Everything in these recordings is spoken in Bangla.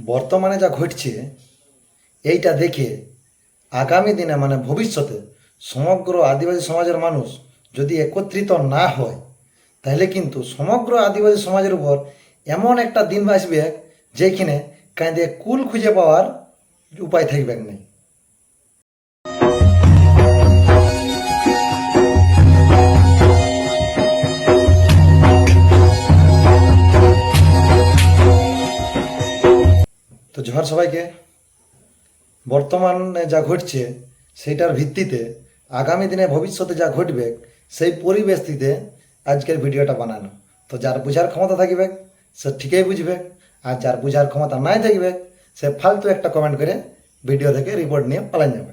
বর্তমানে যা ঘটছে, এইটা দেখে আগামী দিনে মানে ভবিষ্যতে সমগ্র আদিবাসী সমাজের মানুষ যদি একত্রিত না হয়, তাহলে কিন্তু সমগ্র আদিবাসী সমাজের উপর এমন একটা দিন আসবে যেখানে কাঁদে কুল খুঁজে পাওয়ার উপায় থাকবে না। তো জোহার সবাইকে, বর্তমানে যা ঘটছে সেটার ভিত্তিতে আগামী দিনে ভবিষ্যতে যা ঘটবে সেই পরিবেশটিতে আজকের ভিডিওটা বানানো। তো যার বুঝার ক্ষমতা থাকবে, সে ঠিকই বুঝবে, আর যার বুঝার ক্ষমতা নাই থাকবে, সে ফালতু একটা কমেন্ট করে ভিডিও থেকে রিপোর্ট নিয়ে পালাই যাবে।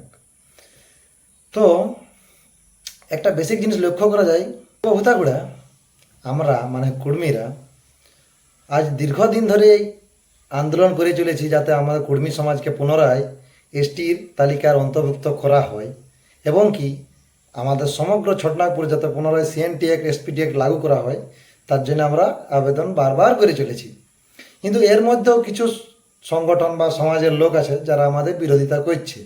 তো একটা বেসিক জিনিস লক্ষ্য করা যায় হুতাগুড়া আমরা মানে কুর্মীরা আজ দীর্ঘদিন ধরে আন্দোলন করে চলেছি যাতে আমাদের কর্মী সমাজকে পুনরায় এসটির তালিকার অন্তর্ভুক্ত করা হয় এবং কি আমাদের সমগ্র ছটনাগপুর যাতে পুনরায় সিএনটি এক এসপিটি এক লাগু করা হয়, তার জন্য আমরা আবেদন বারবার করে চলেছি। কিন্তু এর মধ্যেও কিছু সংগঠন বা সমাজের লোক আছে যারা আমাদের বিরোধিতা করছে।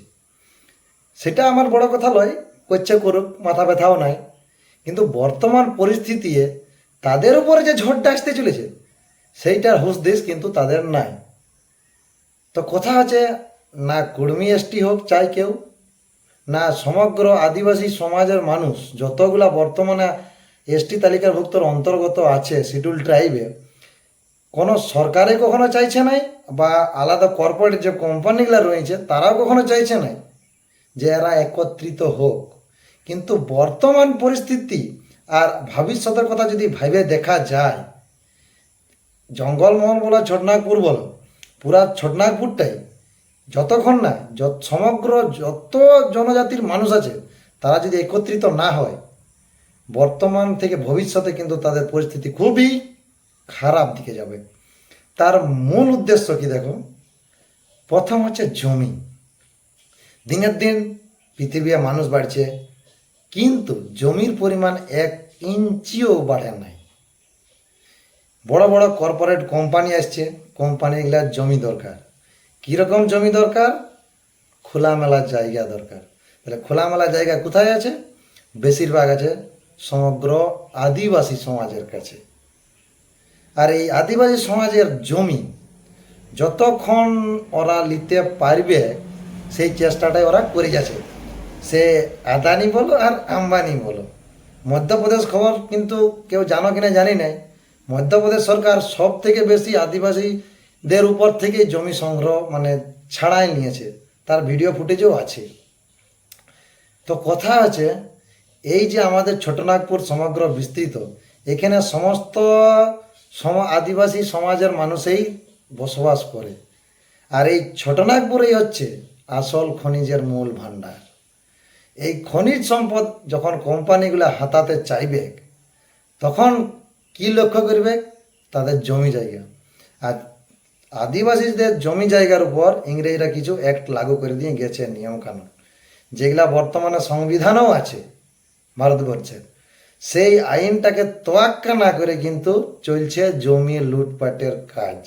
সেটা আমার বড় কথা নয় করছে করুক, মাথা ব্যথাও নাই। কিন্তু বর্তমান পরিস্থিতি তাদের উপরে যে ঝড়টা আসতে চলেছে সেইটার হুঁশ দিস কিন্তু তাদের নাই। তো কথা আছে, না কুর্মী এসটি হোক, চাই কেউ, না সমগ্র আদিবাসী সমাজের মানুষ, যতগুলা বর্তমানে এসটি তালিকাভুক্তর অন্তর্গত আছে, শিডিউল ট্রাইবে, কোনো সরকারে কখনো চাইছে নাই? বা আলাদা কর্পোরেট যে কোম্পানিগুলো রয়েছে, তারাও কখনো চাইছে নাই যে এরা একত্রিত হোক? কিন্তু বর্তমান পরিস্থিতি আর ভবিষ্যতের কথা যদি ভাবে দেখা যায় জঙ্গলমহল বলো, ছটনাগপুর বলো, পুরা ছটনাগপুরটাই যতক্ষণ না যত সমগ্র যত জনজাতির মানুষ আছে, তারা যদি একত্রিত না হয়, বর্তমান থেকে ভবিষ্যতে কিন্তু তাদের পরিস্থিতি খুবই খারাপ দিকে যাবে। তার মূল উদ্দেশ্য কি দেখো? প্রথম হচ্ছে জমি। দিনের দিন পৃথিবীতে মানুষ বাড়ছে, কিন্তু জমির পরিমাণ এক ইঞ্চিও বাড়ে নাই। বড় বড় কর্পোরেট কোম্পানি আসছে কোম্পানিগুলার জমি দরকার। কীরকম জমি দরকার? খোলামেলা জায়গা দরকার। তাহলে খোলামেলা জায়গা কোথায় আছে? বেশিরভাগ আছে সমগ্র আদিবাসী সমাজের কাছে। আর এই আদিবাসী সমাজের জমি যতক্ষণ ওরা নিতে পারবে, সেই চেষ্টাটাই ওরা করে যাচ্ছে। সে আদানি বলো আর আম্বানি বলো। মধ্যপ্রদেশ খবর কিন্তু কেউ জানো কিনা জানি নাই। মধ্যপ্রদেশ সরকার সব থেকে বেশি আদিবাসীদের উপর থেকে জমি সংগ্রহ মানে ছাড়াই নিয়েছে। তার ভিডিও ফুটেজও আছে। তো কথা আছে এই যে আমাদের ছোটনাগপুর সমগ্র বিস্তৃত, এখানে সমস্ত সম, আদিবাসী সমাজের মানুষেই বসবাস করে। আর এই ছোটনাগপুরেই হচ্ছে আসল খনিজের মূল ভাণ্ডার। এই খনিজ সম্পদ যখন কোম্পানিগুলো হাতাতে চাইবে, তখন কি লক্ষ্য করবে? তাদের জমি জায়গা। আর আদিবাসীদের জমি জায়গার উপর ইংরেজরা কিছু অ্যাক্ট লাগু করে দিয়ে গেছে নিয়মকানুন। যেগুলা বর্তমানে সংবিধানও আছে ভারতবর্ষের সেই আইনটাকে তোয়াক্কা না করে কিন্তু চলছে জমি লুটপাটের কাজ।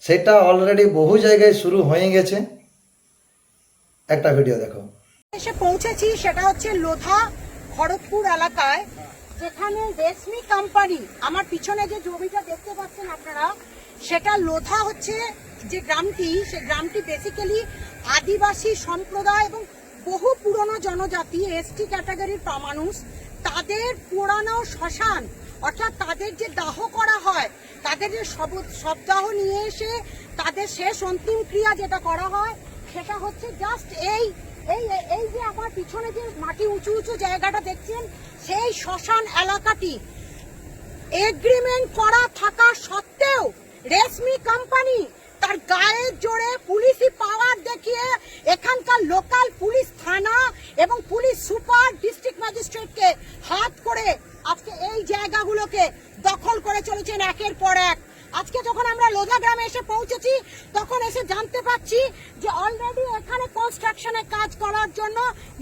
সেটা অলরেডি বহু জায়গায় শুরু হয়ে গেছে। একটা ভিডিও দেখো। এসে পৌঁছেছি, সেটা হচ্ছে লোধা খড়গপুর এলাকায়। যেখানে রেশমি কোম্পানি, আমার পিছনে যে জমিটা দেখতে পাচ্ছেন আপনারা, সেটা লোধা হচ্ছে যে গ্রামটি, সে গ্রামটি বেসিক্যালি আদিবাসী সম্প্রদায় এবং বহু পুরনো জনজাতি এসটি ক্যাটাগরির মানুষ তাদের পুরানো শ্মশান, অর্থাৎ তাদের যে দাহ করা হয়, তাদের যে শব- শবদাহ নিয়ে এসে তাদের শেষ অন্তিম ক্রিয়া যেটা করা হয়, সেটা হচ্ছে জাস্ট এই এই এই যে আমার পিছনে যে মাটি উঁচু উঁচু জায়গাটা দেখছেন, সেই শ্মশান এলাকাটি এগ্রিমেন্ট করা থাকা সত্ত্বেও রেশমি কোম্পানি তার গায়ের জোরে পুলিশি পাওয়ার দেখিয়ে এখানকার লোকাল পুলিশ থানা এবং পুলিশ সুপার ডিস্ট্রিক্ট ম্যাজিস্ট্রেটকে হাত করে আজকে এই জায়গাগুলোকে দখল করে চলেছেন একের পর এক আজকে যখন আমরা লোধা গ্রামে এসে পৌঁছেছি তখন এসে জানতে পাচ্ছি যে অলরেডি এখানে কনস্ট্রাকশনের কাজ করার জন্য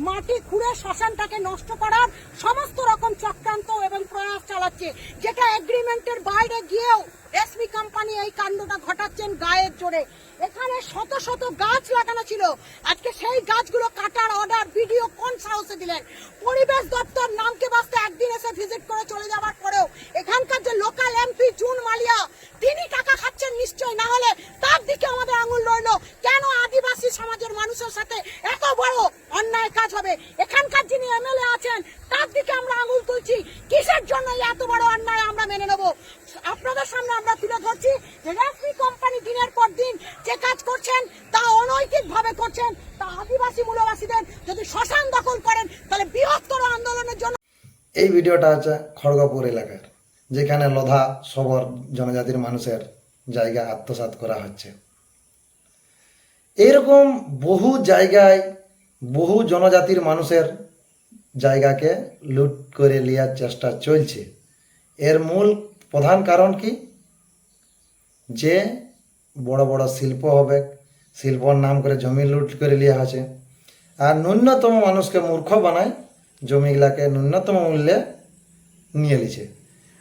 মাটি খুঁড়ে শ্মশানটাকে নষ্ট করার সমস্ত রকম চক্রান্ত এবং প্রয়াস চালাচ্ছে যেটা এগ্রিমেন্টের বাইরে গিয়েও রেশমি কোম্পানি এই কাণ্ডটা ঘটাচ্ছেন গায়ের জোরে এখানে শত শত গাছ লাগানো ছিল আজকে সেই গাছগুলো কাটার অর্ডার ভিডিও কোন সাহসে দিলেন পরিবেশ দপ্তর নামকে বাঁচতে একদিন এসে ভিজিট করে চলে যাওয়ার পরেও এখানকার যে লোকাল এমপি জুন মালিয়া তিনি টাকা খাচ্ছেন নিশ্চয় না হলে তার দিকে আমাদের আঙুল রইল কেন আদিবাসী সমাজের মানুষের সাথে এত বড় অন্যায় কাজ হবে এখানকার যিনি এমএলএ আছেন তার দিকে আমরা আঙুল তুলছি কিসের জন্য এই এত বড় অন্যায় আমরা মেনে নেব আপনাদের সামনে আমরা তুলে ধরছি যে রেশমি কোম্পানি দিনের পর দিন যে কাজ করছেন তা অনৈতিক ভাবে করছেন তা আদিবাসী মূলবাসীদের যদি শ্মশান দখল করেন তাহলে বৃহত্তর আন্দোলনের জন্য ভিডিওটা আছে খড়গপুর এলাকার, যেখানে লধা সবর জনজাতির মানুষের জায়গা আত্মসাৎ করা হচ্ছে। এরকম বহু জায়গায় বহু জনজাতির মানুষের জায়গাকে লুট করে নেওয়ার চেষ্টা চলছে। এর মূল প্রধান কারণ কি? যে বড় বড় শিল্প হবে, শিল্পর নাম করে জমি লুট করে নেওয়া আছে আর ন্যূনতম মানুষকে মূর্খ বানায় জমিগুলাকে ন্যূনতম মূল্যে নিয়ে নিছে।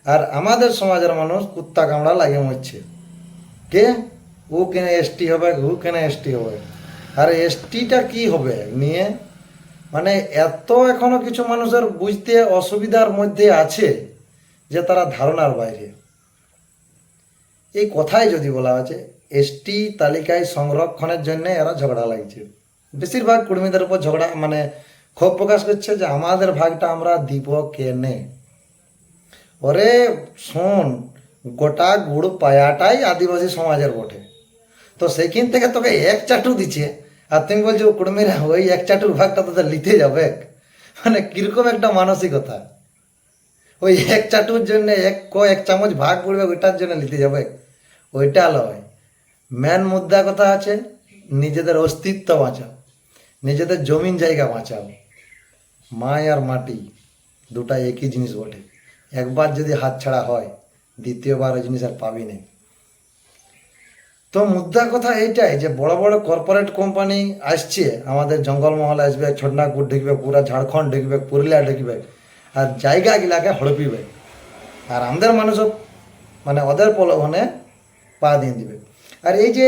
আর আমাদের সমাজের মানুষ কুত্তা কামড়া লাগে মরছে। কে? ও কেন এসটি হবে, ও কেন এসটি হবে? আর এসটিটা কি হবে নিয়ে? মানে এত এখনও কিছু মানুষের বুঝতে অসুবিধার মধ্যে আছে যে তারা ধারণার বাইরে। এই কথাই যদি বলা আছে, এসটি তালিকায় সংরক্ষণের জন্য এরা ঝগড়া লাগছে বেশিরভাগ কর্মীদের উপর ঝগড়া মানে ক্ষোভ প্রকাশ করছে যে আমাদের ভাগটা আমরা দিব কেনে? ওরে শোন, গোটা গুড় পায়াটাই আদিবাসী সমাজের বটে। তো সেইখান থেকে তোকে এক চাটু দিচ্ছে, আর তুমি বলছো, কুড়মিরা, ওই এক চাটুর ভাগটা তোদের নিতে যাবে? মানে কীরকম একটা মানসিকতা। ওই এক চাটুর জন্য এক ক, এক চামচ ভাগ পড়বে, ওইটার জন্য নিতে যাবে। ওইটা লয়। মেন মুদ্রা কথা আছে, নিজেদের অস্তিত্ব বাঁচাও, নিজেদের জমিন জায়গা বাঁচাও। মায় আর মাটি দুটা একই জিনিস বটে। একবার যদি হাত ছাড়া হয়, দ্বিতীয়বার ওই জিনিস আর পাবি না। তো মুদ্রা কথা এইটাই যে বড় বড় কর্পোরেট কোম্পানি আসছে, আমাদের জঙ্গলমহল আসবে, ছোটনাগপুর ঢুকবে, পুরা ঝাড়খণ্ড ঢুকবে, পুরুলিয়া ঢুকবে, আর জায়গা গিলাকে হড়পিবে। আর আমাদের মানুষও মানে ওদের প্রলোভনে পা দিয়ে দিবে। আর এই যে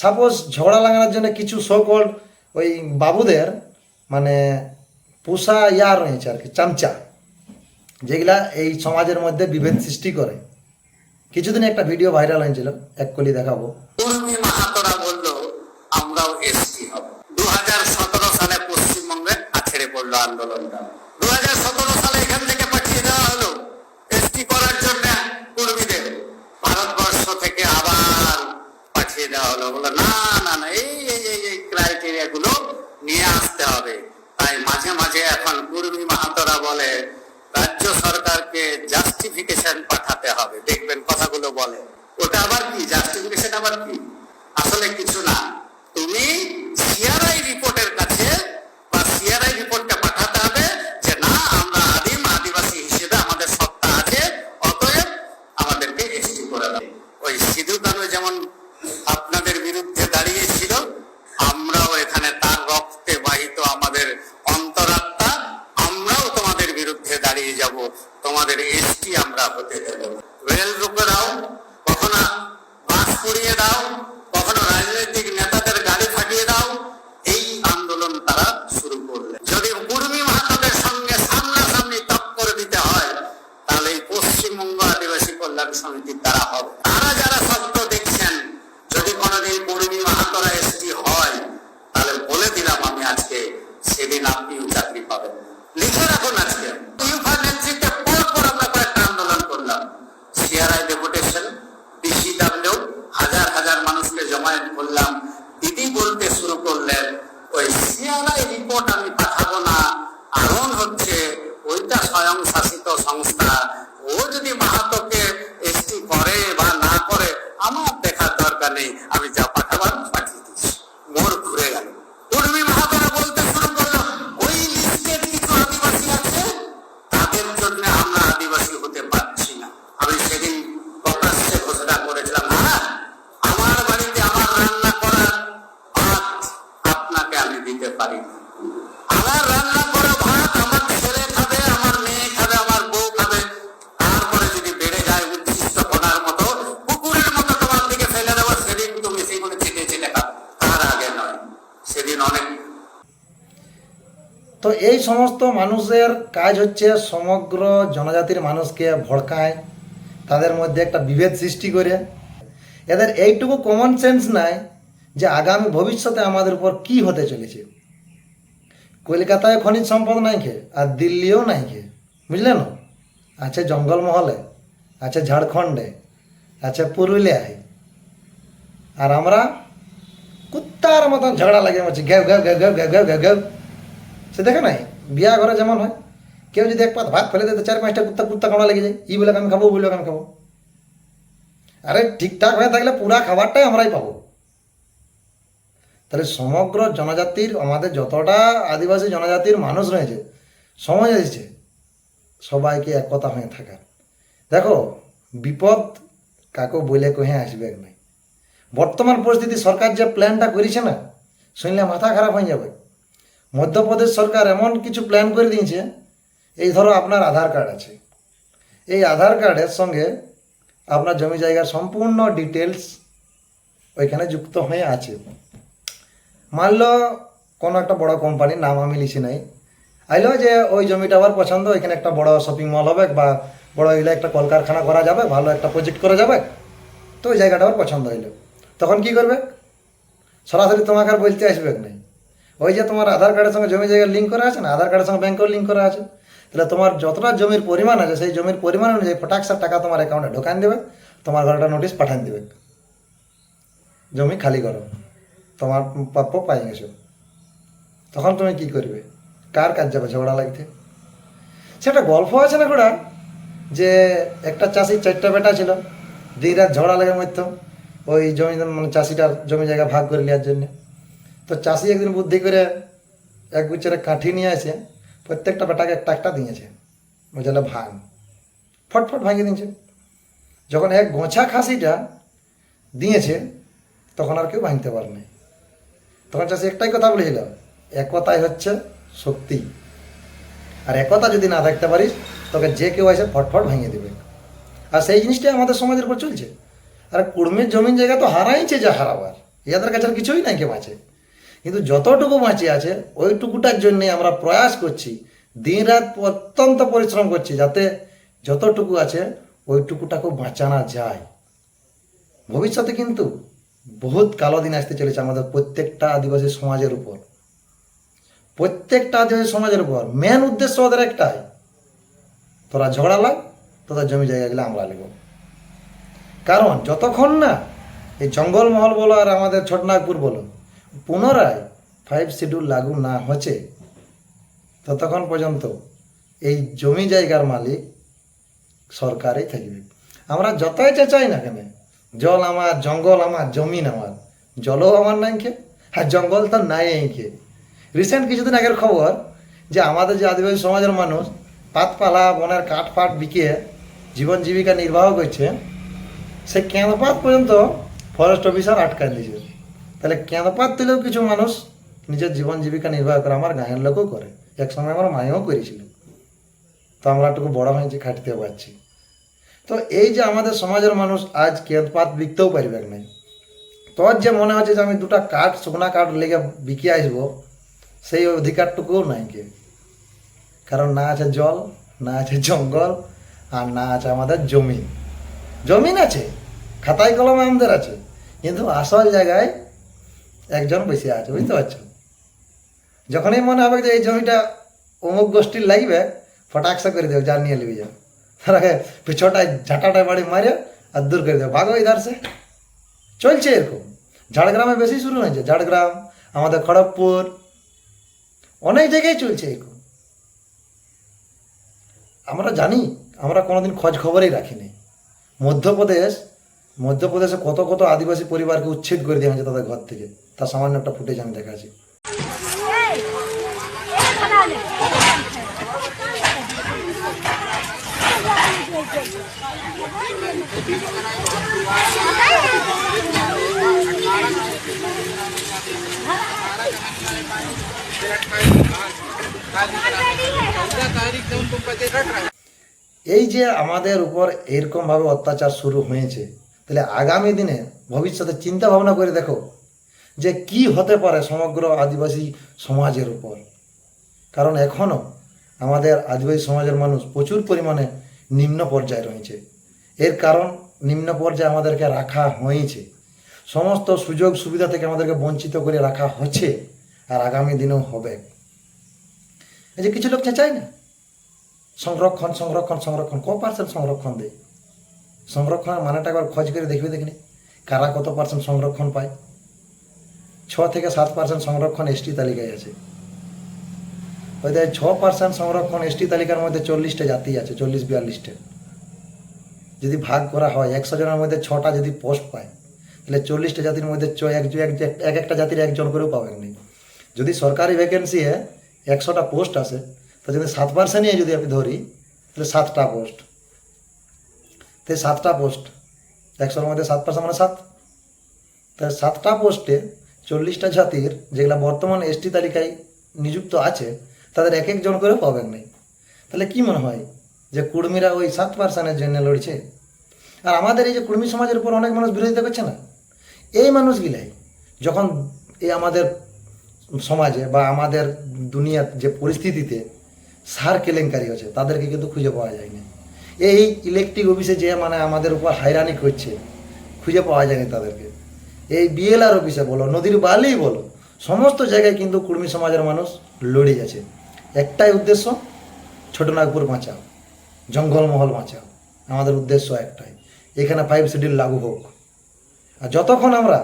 সাপোজ ঝগড়া লাগানোর জন্য কিছু সকল ওই বাবুদের মানে পোষা ইয়ার রয়েছে আর কি, চামচা। যেগুলা এই সমাজের মধ্যে বিভেদ সৃষ্টি করে। কিছুদিন একটা ভিডিও ভাইরাল হয়েছিল, এক কলি দেখাবো। এসটি করার জন্য কর্মীদের। ভারতবর্ষ থেকে আবার পাঠিয়ে দেওয়া না না না, এই এই ক্রাইটেরিয়া গুলো নিয়ে আসতে হবে। তাই মাঝে মাঝে এখন কুর্মী মাহাতরা বলে সরকারকে জাস্টিফিকেশন পাঠাতে হবে। দেখবেন কথাগুলো বলে। ওটা আবার কি? জাস্টিফিকেশন আবার কি? আসলে কিছু না। তুমি সিআরআই রিপোর্টের সেদিন আপনিও চাকরি পাবেন। লিখে রাখুন আজকে। তো এই সমস্ত মানুষের কাজ হচ্ছে সমগ্র জনজাতির মানুষকে ভড়কায়, তাদের মধ্যে একটা বিভেদ সৃষ্টি করে। এদের এইটুকু কমন সেন্স নাই যে আগামী ভবিষ্যতে আমাদের উপর কি হতে চলেছে। কলকাতায় খনিজ সম্পদ নাই খে আর দিল্লিও নাই খে বুঝলেন আছে জঙ্গলমহলে, আছে ঝাড়খণ্ডে, আছে পুরুলিয়ায়। আর আমরা কুত্তার মতন ঝগড়া লাগে মারছি, ঘেউ ঘেউ ঘেউ ঘেউ ঘেউ ঘেউ ঘেউ ঘেউ। সে দেখে নাই? বিয়া ঘরে যেমন হয়, কেউ যদি এক পাত ভাত ফেলে দেয় চার পাঁচটা কুত্তা কুত্তা কামড়া লেগে যায়। ই বলে আমি খাব বলে আমি খাব। আরে ঠিকঠাক হয়ে থাকলে পুরা খাবারটাই আমরাই পাবো। তাহলে সমগ্র জনজাতির, আমাদের যতটা আদিবাসী জনজাতির মানুষ রয়েছে সময় এসেছে সবাইকে একতা হয়ে থাকার দেখো, বিপদ কাকু বলে কহে আসবে নাই। বর্তমান পরিস্থিতি সরকার যে প্ল্যানটা করেছে না, শুনলে মাথা খারাপ হয়ে যাবে। মধ্যপ্রদেশ সরকার এমন কিছু প্ল্যান করে দিয়েছে। এই ধরো আপনার আধার কার্ড আছে। এই আধার কার্ডের সঙ্গে আপনার জমি জায়গার সম্পূর্ণ ডিটেলস ওইখানে যুক্ত হয়ে আছে। মানলো কোনো একটা বড় কোম্পানির নাম আমি লিখি নাই। আইলো যে ওই জমিটা আমার পছন্দ এখানে একটা বড় শপিং মল হবে বা বড় এগুলো একটা কলকারখানা করা যাবে, ভালো একটা প্রজেক্ট করা যাবে। তো ওই জায়গাটা আমার পছন্দ হইল। তখন কি করবে? সরাসরি তোমাকে আর বলতে আসবে নাই ওই যে তোমার আধার কার্ডের সঙ্গে জমি জায়গার লিঙ্ক করা আছে না? আধার কার্ডের সঙ্গে ব্যাংকের লিঙ্ক করা আছে। তাহলে তোমার যতটা জমির পরিমাণ আছে, সেই জমির পরিমাণ অনুযায়ী ফটাকসার টাকা তোমার অ্যাকাউন্টে ঢোকান দেবে, তোমার ঘরে একটা নোটিশ পাঠান দেবে। জমি খালি করো। তোমার প্রাপ্য পাই গেছো। তখন তুমি কি করবে? কার কাজ যাবে ঝগড়া লাগতে সেটা গল্প আছে না গোড়া যে একটা চাষির চারটা বেটা ছিল। দিন রাত ঝগড়া লাগে মধ্যে ওই জমি মানে চাষিটার জমি জায়গা ভাগ করে নেওয়ার জন্য। তো চাষি একদিন বুদ্ধি করে এক গুচ্ছের কাঠি নিয়ে আসে, প্রত্যেকটা বেটাকে একটা একটা দিয়েছে বুঝলে ভাঙ। ফটফট ভাঙিয়ে দিয়েছে। যখন এক গোছা খাসিটা দিয়েছে, তখন আর কেউ ভাঙতে পারেনি। তখন চাষি একটাই কথা বলেছিল একতাই হচ্ছে শক্তি। আর একতা যদি না থাকতে পারিস, তোকে যে কেউ এসে ফটফট ভাঙিয়ে দেবে। আর সেই জিনিসটাই আমাদের সমাজের উপর চলছে। আর কুড়মির জমিন জায়গা তো হারাইছে যা হারাবার। ইয়াদের কাছে আর কিছুই নাই কে বাঁচে। কিন্তু যতটুকু বাঁচে আছে, ওইটুকুটার জন্যে আমরা প্রয়াস করছি দিন রাত অত্যন্ত পরিশ্রম করছি যাতে যতটুকু আছে ওইটুকুটাকে বাঁচানো যায়। ভবিষ্যতে কিন্তু বহুত কালো দিন আসতে চলেছে আমাদের প্রত্যেকটা আদিবাসী সমাজের উপর। প্রত্যেকটা আদিবাসী সমাজের উপর মেন উদ্দেশ্য ওদের একটাই, তোরা ঝগড়া লাগ, তোদের জমি জায়গাগুলো আমরা নেব কারণ যতক্ষণ না এই জঙ্গলমহল বলো আর আমাদের ছোটনাগপুর বলো পুনরায় ফাইভ শিডিউল লাগু না হচ্ছে, ততক্ষণ পর্যন্ত এই জমি জায়গার মালিক সরকারই থাকবে। আমরা যতই চেঁচাই না কেন, জল আমার, জঙ্গল আমার, জমিন আমার, জলও আমার নাই খে আর জঙ্গল তো নাই খে রিসেন্ট কিছুদিন আগের খবর যে আমাদের যে আদিবাসী সমাজের মানুষ পাতপালা বনের কাঠ ফাট বিকিয়ে জীবন জীবিকা নির্বাহ করছে, সে কেঁদপাত পর্যন্ত ফরেস্ট অফিসার আটকায় দিয়েছে? তাহলে কেঁদপাত দিলেও কিছু মানুষ নিজের জীবন জীবিকা নির্বাহ করে আমার গাঁয়ের লোকও করে। এক সময় আমার মায়েও করেছিল। তো আমরা একটু বড় হয়েছি খাটতে পারছি। তো এই যে আমাদের সমাজের মানুষ আজ কেঁদপাত বিকতেও পারবে নাই তোর যে মনে হচ্ছে যে আমি দুটা কাঠ, শুকনা কাঠ লেগে বিকে আসব, সেই অধিকারটুকুও নাই কে। কারণ না আছে জল, না আছে জঙ্গল, আর না আছে আমাদের জমি। জমিন আছে, খাতায় কলমে আমাদের আছে। কিন্তু আসল জায়গায় একজন বসে আছে, বুঝতে পারছ? যখনই মনে হবে যে এই জমিটা অমুক গোষ্ঠীর লাগবে, ফটাকসা করে দেবে যা নিয়ে নেবে যাও। পিছটায় ঝাঁটাটায় বাড়ি মারে আর দূর করে দেবে ভাগো ইধার সে চলছে এরকম। ঝাড়গ্রামে বেশি শুরু হয়েছে। ঝাড়গ্রাম, আমাদের খড়গপুর, অনেক জায়গায় চলছে এরকম। আমরা জানি, আমরা কোনোদিন খোঁজ খবরই রাখিনি। মধ্যপ্রদেশ, মধ্যপ্রদেশে কত কত আদিবাসী পরিবারকে উচ্ছেদ করে দেওয়া হয়েছে তাদের ঘর থেকে। তার সামান্য একটা ফুটেজ আমি দেখাচ্ছি। এই যে আমাদের উপর এরকমভাবে অত্যাচার শুরু হয়েছে, তাহলে আগামী দিনে ভবিষ্যতে চিন্তা ভাবনা করে দেখো যে কি হতে পারে সমগ্র আদিবাসী সমাজের উপর। কারণ এখনও আমাদের আদিবাসী সমাজের মানুষ প্রচুর পরিমাণে নিম্ন পর্যায়ে রয়েছে। এর কারণ নিম্ন পর্যায়ে আমাদেরকে রাখা হয়েছে। সমস্ত সুযোগ সুবিধা থেকে আমাদেরকে বঞ্চিত করে রাখা হচ্ছে আর আগামী দিনেও হবে। এই যে কিছু লোক চায় না? সংরক্ষণ সংরক্ষণ সংরক্ষণ ক পার্সেন্ট সংরক্ষণ দেয়? সংরক্ষণের মানেটা একবার খোঁজ করে দেখবে দেখিনি কারা কত পার্সেন্ট সংরক্ষণ পায়? ছ থেকে সাত পার্সেন্ট সংরক্ষণ এসটি তালিকায় আছে। দেখ ছ পার্সেন্ট সংরক্ষণ এসটি তালিকার মধ্যে চল্লিশটা জাতি আছে, চল্লিশ বিয়াল্লিশটা। যদি ভাগ করা হয়, একশো জনের মধ্যে ছটা যদি পোস্ট পায়, তাহলে চল্লিশটা জাতির মধ্যে এক এক এক একটা জাতির একজন করেও পাবেন নি। যদি সরকারি ভ্যাকেন্সি একশোটা পোস্ট আসে তো যদি সাত পার্সেন্টই যদি আমি ধরি, তাহলে সাতটা পোস্ট তো সাতটা পোস্ট একশোর মধ্যে সাত পার্সেন্ট মানে সাত। তা সাতটা পোস্টে চল্লিশটা জাতির যেগুলা বর্তমান এসটি তালিকায় নিযুক্ত আছে, তাদের এক একজন করে পাবেন নেই। তাহলে কি মনে হয় যে কুর্মীরা ওই সাত পার্সেন্টের জন্য লড়ছে? আর আমাদের এই যে কুর্মী সমাজের উপর অনেক মানুষ বিরোধিতা করছে না? এই মানুষগুলাই যখন এই আমাদের সমাজে বা আমাদের দুনিয়ার যে পরিস্থিতিতে সার কেলেঙ্কারি হচ্ছে, তাদেরকে কিন্তু খুঁজে পাওয়া যায়নি। এই ইলেকট্রিক অফিসে যে মানে আমাদের উপর হাইরানি করছে, খুঁজে পাওয়া যায়নি তাদেরকে। এই বিএলআর অফিসে বলো, নদীর বালি বলো, সমস্ত জায়গায় কিন্তু কুর্মী সমাজের মানুষ লড়ে যাচ্ছে। একটাই উদ্দেশ্য ছোটনাগপুর বাঁচাও, জঙ্গলমহল বাঁচাও। আমাদের উদ্দেশ্য একটাই, এখানে ফাইভ শিডিউল লাগু হোক। আর যতক্ষণ আমরা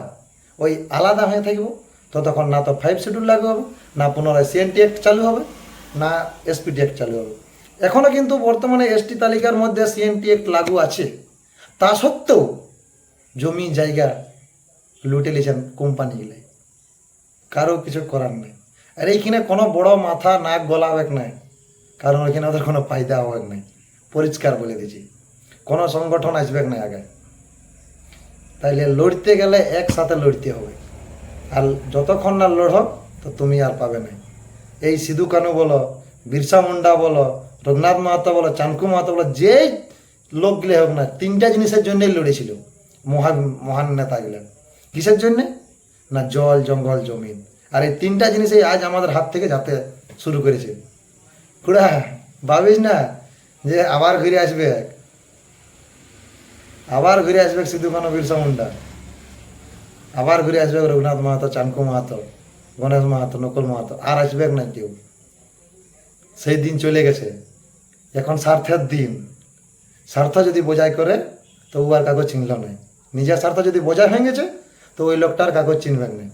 ওই আলাদা হয়ে থাকব, ততক্ষণ না তো ফাইভ শিডিউল লাগু হবে, না পুনরায় সিএনটি অ্যাক্ট চালু হবে, না এসপিটি অ্যাক্ট চালু হবে। এখনও কিন্তু বর্তমানে এসটি তালিকার মধ্যে সিএনটি অ্যাক্ট লাগু আছে। তা সত্ত্বেও জমি জায়গা লুটে নিয়েছেন কোম্পানিগুলাই কারও কিছু করার নেই। আর এইখানে কোনো বড় মাথা, নাক, গলা হবে নাই। কারণ ওইখানে ওদের কোনো ফায়দা হবে নাই। পরিষ্কার বলে দিয়েছি কোনো সংগঠন আসবে না আগে। তাইলে লড়তে গেলে একসাথে লড়তে হবে। আর যতক্ষণ না লড়ো তো তুমি আর পাবে না। এই সিধু কানু বলো, বিরসা মুন্ডা বলো, রঘুনাথ মাহাতো বলো, চানকু মাহাতো বলো, যেই লোকগুলো হোক না, তিনটা জিনিসের জন্যই লড়েছিল। মহান মহান নেতাগুলো কিসের জন্যে? না, জল, জঙ্গল, জমিন। আর এই তিনটা জিনিসই আজ আমাদের হাত থেকে যাতে শুরু করেছে। খুড়া, ভাবিস না যে আবার ঘুরে আসবে আবার ঘুরে আসবে সিধু কানু বিরসা মুন্ডা। আবার ঘুরে আসবে রঘুনাথ মাহাতো, চানকু মাহাতো, গণেশ মাহাতো, নকুল মাহাতো। আর আসবে না কেউ? সেই দিন চলে গেছে। এখন স্বার্থের দিন। স্বার্থ যদি বোঝাই করে তো আর কাগজ চিনল না। নিজের স্বার্থ যদি বোঝাই হয়ে গেছে তো ওই লোকটার কাগজ চিনবেন না।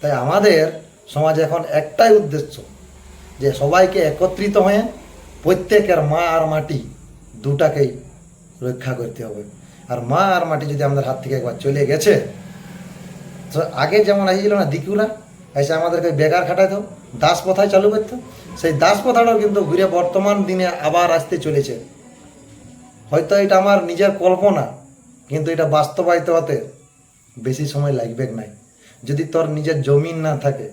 তাই আমাদের সমাজে এখন একটাই উদ্দেশ্য যে সবাইকে একত্রিত হয়ে প্রত্যেকের মা আর মাটি দুটাকেই রক্ষা করতে হবে। আর মা আর মাটি যদি আমাদের হাত থেকে একবার চলে গেছে, তো আগে যেমন আসছিল না দিকুরা, এসে আমাদেরকে বেকার খাটাইতো দাস প্রথায় চালু করতো। সেই দাস প্রথাটাও কিন্তু ঘুরে বর্তমান দিনে আবার আসতে চলেছে। হয়তো এটা আমার নিজের কল্পনা, কিন্তু এটা বাস্তবায়িত হতে বেশি সময় লাগবে নাই। যদি তোর নিজের জমিন না থাকে,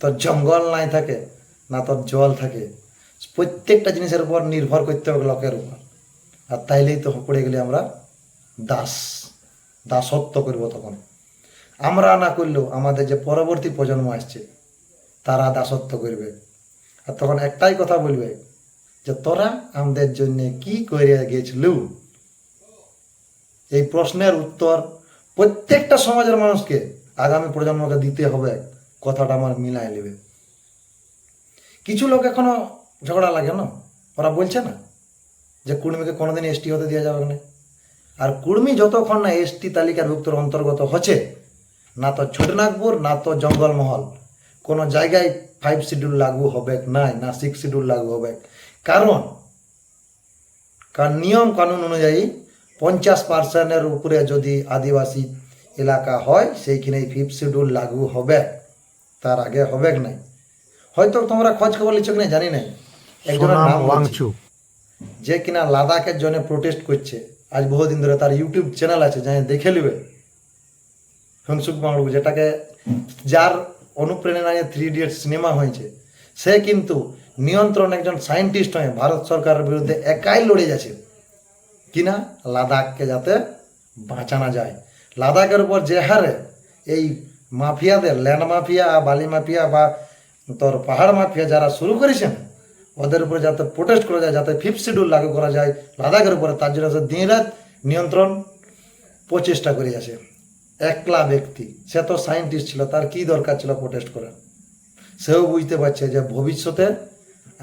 তোর জঙ্গল নাই থাকে, না তোর জল থাকে, প্রত্যেকটা জিনিসের উপর নির্ভর করতে হবে লোকের উপর। আর তাইলেই তো পড়ে গেলে আমরা দাস, দাসত্ব করব তখন। আমরা না করলেও আমাদের যে পরবর্তী প্রজন্ম আসছে, তারা দাসত্ব করবে। আর তখন একটাই কথা বলবে, যে তোরা আমাদের জন্য কি করে গেছিল? এই প্রশ্নের উত্তর প্রত্যেকটা সমাজের মানুষকে আগামী প্রজন্মকে দিতে হবে। কথাটা আমার মিলাই নেবে। কিছু লোক এখনও ঝগড়া লাগে না? ওরা বলছে না যে কুর্মীকে কোনোদিন এসটি হতে দেওয়া যাবে না। আর কুর্মী যতক্ষণ না এসটি তালিকার ভুক্তর অন্তর্গত হচ্ছে, না তো ছোটনাগপুর না তো জঙ্গলমহল কোনো জায়গায় ফাইভ শিডিউল লাগু হবে নাই না সিক্স শিডিউল লাগু হবে। কারণ কারণ নিয়ম, কানুন অনুযায়ী পঞ্চাশ পার্সেন্টের উপরে যদি আদিবাসী এলাকা হয় সেইখানে ফিফথ শিডিউল লাগু হবে। তার আগে হবে নাই? হয়তো তোমরা খোঁজ খবর লিচ্ছ কিনা জানি নাই। একজনের নাম। যে কিনা লাদাখের জন্য প্রোটেস্ট করছে। আজ বহুদিন ধরে তার ইউটিউব চ্যানেল আছে যাই দেখে নেবে। হংসুক বাংলু যেটাকে যার অনুপ্রেরণায় থ্রি ইডিয়ট সিনেমা হয়েছে। সে কিন্তু নিয়ন্ত্রণ একজন সায়েন্টিস্ট হয়ে ভারত সরকারের বিরুদ্ধে একাই লড়ে যাচ্ছে। কিনা লাদাখকে যাতে বাঁচানো যায়। লাদাখের উপর যে হারে এই মাফিয়াদের, ল্যান্ড মাফিয়া, বালি মাফিয়া বা তোর পাহাড় মাফিয়া যারা শুরু করেছেন, ওদের উপরে যাতে প্রোটেস্ট করা যায়, যাতে ফিফথ শিডিউল লাগু করা যায়, লাদাখের উপরে তার জন্য দিন রাত নিয়ন্ত্রণ প্রচেষ্টা করে আছে। একলা ব্যক্তি, সে তো সায়েন্টিস্ট ছিল, তার কি দরকার ছিল প্রোটেস্ট করার? সেও বুঝতে পারছে যে ভবিষ্যতে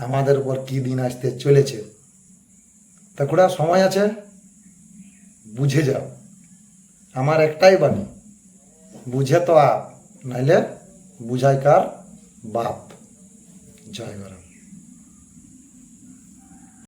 আমাদের উপর কি দিন আসতে চলেছে। তা সময় আছে? বুঝে যাও। আমার একটাই বাণী বুঝে তো আপ নাইলে বুঝাইকার বাপ। জয় গরম।